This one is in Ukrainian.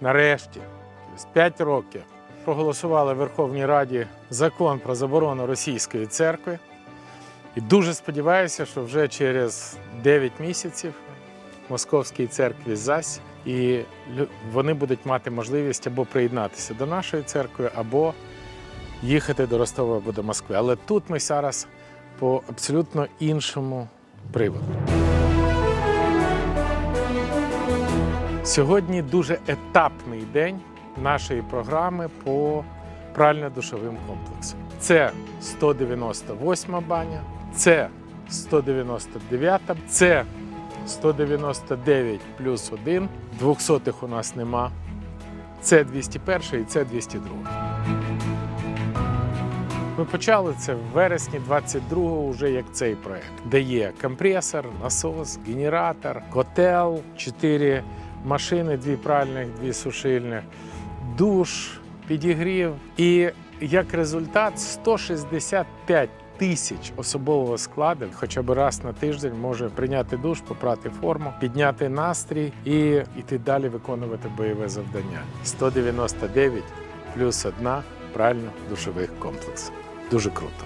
нарешті, з 5 років, проголосували в Верховній Раді закон про заборону російської церкви. І дуже сподіваюся, що вже через 9 місяців Московській церкві зась, і вони будуть мати можливість або приєднатися до нашої церкви, або їхати до Ростова або до Москви. Але тут ми зараз по абсолютно іншому приводу. Сьогодні дуже етапний день нашої програми по прально-душовим комплексам. Це 198 баня, це 199, це 199 плюс 1, 200 у нас нема. Це 201 і це 202. Ми почали це в вересні 22-го, вже як цей проект, де є компресор, насос, генератор, котел, чотири машини, дві пральних, дві сушильних, душ, підігрів. І як результат 165 тисяч особового складу хоча б раз на тиждень може прийняти душ, попрати форму, підняти настрій і йти далі виконувати бойове завдання. 199 плюс одна прально-душових комплексів. Дуже круто.